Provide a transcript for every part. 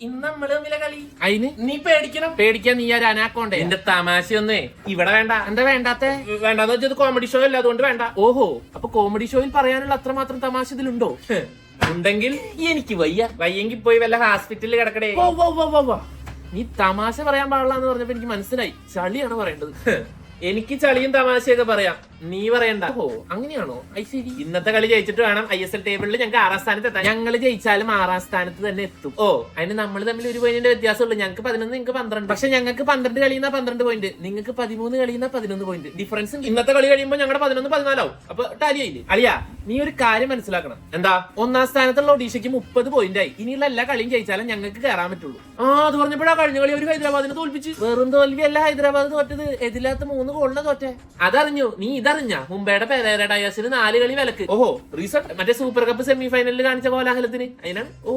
ഇന്ന് നമ്മൾ തമ്മിലെ കളി. അയിന്? നീ പേടിക്കണം. പേടിക്കാൻ നീ ഒരു അനാക്കോണ്ടേ എന്റെ തമാശയൊന്നേ ഇവിടെ വേണ്ട. എന്താ വേണ്ടാത്തെ? വേണ്ടാന്ന് വെച്ചത് കോമഡി ഷോ അല്ല? അതുകൊണ്ട് വേണ്ട. ഓഹോ അപ്പൊ കോമഡി ഷോയിൽ പറയാനുള്ള അത്രമാത്രം തമാശ ഇതിലുണ്ടോ? ഹ്. ഉണ്ടെങ്കിൽ എനിക്ക് വയ്യ. വയ്യെങ്കിൽ പോയി വല്ല ഹോസ്പിറ്റലിൽ കിടക്കടേ. വാ, വാ, വാ, വാ, വാ. നീ തമാശ പറയാൻ പാടില്ല എന്ന് പറഞ്ഞപ്പോ എനിക്ക് മനസ്സിലായി. ചളിയാണ് പറയേണ്ടത്. ഹ്. എനിക്ക് ചളിയും തമാശയൊക്കെ പറയാം. നീ പറയണ്ട. ഓ അങ്ങനെയാണോ? ശരി ഇന്നത്തെ കളി ജയിച്ചിട്ട് വേണം ഐ എസ് എൽ ടേബിളിൽ ഞങ്ങൾക്ക് ആറാം സ്ഥാനത്ത് എത്താം ഞങ്ങൾ ജയിച്ചാലും ആറാം സ്ഥാനത്ത് തന്നെ എത്തും. ഓ അതിന് നമ്മൾ തമ്മിൽ ഒരു പോയിന്റിന്റെ വ്യത്യാസമുള്ളൂ. ഞങ്ങൾക്ക് പതിനൊന്ന് നിങ്ങൾക്ക് പന്ത്രണ്ട്. പക്ഷെ ഞങ്ങൾക്ക് പന്ത്രണ്ട് കളിയുന്ന പന്ത്രണ്ട് പോയിന്റ് നിങ്ങൾക്ക് പതിമൂന്ന് കളിയുന്ന പതിനൊന്ന് പോയിന്റ് ഡിഫറൻസ് ഇന്നത്തെ കളി കഴിയുമ്പോൾ ഞങ്ങളുടെ പതിനൊന്ന് പതിനാലാവും. അപ്പൊ ടാലി ആയില്ലേ? അളിയാ നീ ഒരു കാര്യം മനസ്സിലാക്കണം. എന്താ? ഒന്നാം സ്ഥാനത്തുള്ള ഒഡീഷയ്ക്ക് മുപ്പത് പോയിന്റ് ആയി. ഇനിയുള്ള എല്ലാ കളിയും ജയിച്ചാലും ഞങ്ങൾക്ക് കയറാൻ പറ്റുള്ളൂ. ആ അത് പറഞ്ഞപ്പോഴാ കഴിഞ്ഞ കളി ഒരു ഹൈദരാബാദിനെ തോൽപ്പിച്ച്. വെറും തോൽവിയല്ല ഹൈദരാബാദ് തോറ്റത്. എതിലാത്ത മൂന്ന് ഗോളിനെ തോറ്റെ. അതറിഞ്ഞു. നീ ഇതറിഞ്ഞ മുംബൈയുടെ പെരേര ഡയാസിന് നാല് കളി വിലക്ക്. ഓഹോ റീസെന്റ് മറ്റേ സൂപ്പർ കപ്പ് സെമി ഫൈനലിൽ കാണിച്ച കോലാഹലത്തിന് അതിനാണ് ഓ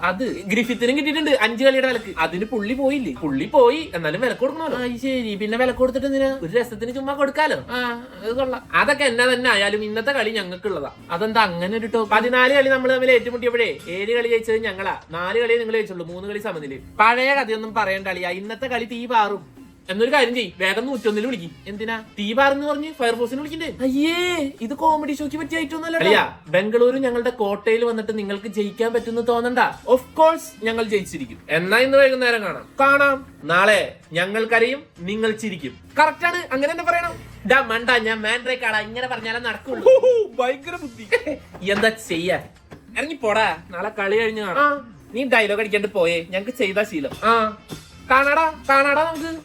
അത്. ഗ്രിഫിത്തിനും കിട്ടിയിട്ടുണ്ട് അഞ്ച് കളിയുടെ വിലക്ക്. അതിന് പുള്ളി പോയില്ലേ? പുള്ളി പോയി. എന്നാലും വില കൊടുക്കണമല്ലോ. ശരി. പിന്നെ വില കൊടുത്തിട്ട് എന്തിനാ? ഒരു രസത്തിന് ചുമ്മാ കൊടുക്കാലോ. ആ അത് കൊള്ളാം. അതൊക്കെ എന്നാ തന്നെ ആയാലും ഇന്നത്തെ കളി ഞങ്ങൾക്കുള്ളതാ. അതെന്താ അങ്ങനെ ഒരു ടോപ്പ്? പതിനാല് കളി നമ്മൾ തമ്മിൽ ഏറ്റുമുട്ടിയപ്പോഴേ ഏഴ് കളി ജയിച്ചത് ഞങ്ങളാ. നാല് കളി നിങ്ങൾ ജയിച്ചുള്ളൂ. മൂന്ന് കളി സമനിൽ പഴയ കഥയൊന്നും പറയേണ്ട കളിയാ ഇന്നത്തെ കളി തീ പാറും. എന്നൊരു കാര്യം ചെയ്യ്. വേഗം നൂറ്റൊന്നിൽ വിളിക്കും. എന്തിനാ? തീ പാർന്ന് പറഞ്ഞ് ഫയർഫോഴ്സിന് വിളിക്കണ്ടേ? അയ്യേ ഇത് കോമഡി ഷോക്ക് പറ്റിയ ഐറ്റം അളിയാ ബംഗളൂരു ഞങ്ങളുടെ കോട്ടയിൽ വന്നിട്ട് നിങ്ങൾക്ക് ജയിക്കാൻ പറ്റുന്ന തോന്നണ്ട. ഓഫ് കോഴ്സ് ഞങ്ങൾ ജയിച്ചിരിക്കും. എന്നാ ഇന്ന് വൈകുന്നേരം കാണാം. കാണാം. നാളെ ഞങ്ങൾക്കറിയും നിങ്ങൾ ചിരിക്കും. കറക്റ്റ് ആണ്. അങ്ങനെ തന്നെ പറയണം. മണ്ട ഞാൻ ഇങ്ങനെ പറഞ്ഞാലേ നടക്കുള്ളൂ. ഭയങ്കര ബുദ്ധി. എന്താ ചെയ്യാ ഇറങ്ങി പോടാ നാളെ കളി കഴിഞ്ഞ് കാണാം. നീ ഡയലോഗ് അടിക്കാണ്ട് പോയേ. ഞങ്ങക്ക് ചെയ്താ ശീലം. ആ. കാണാടാ കാണാടാ നമുക്ക്.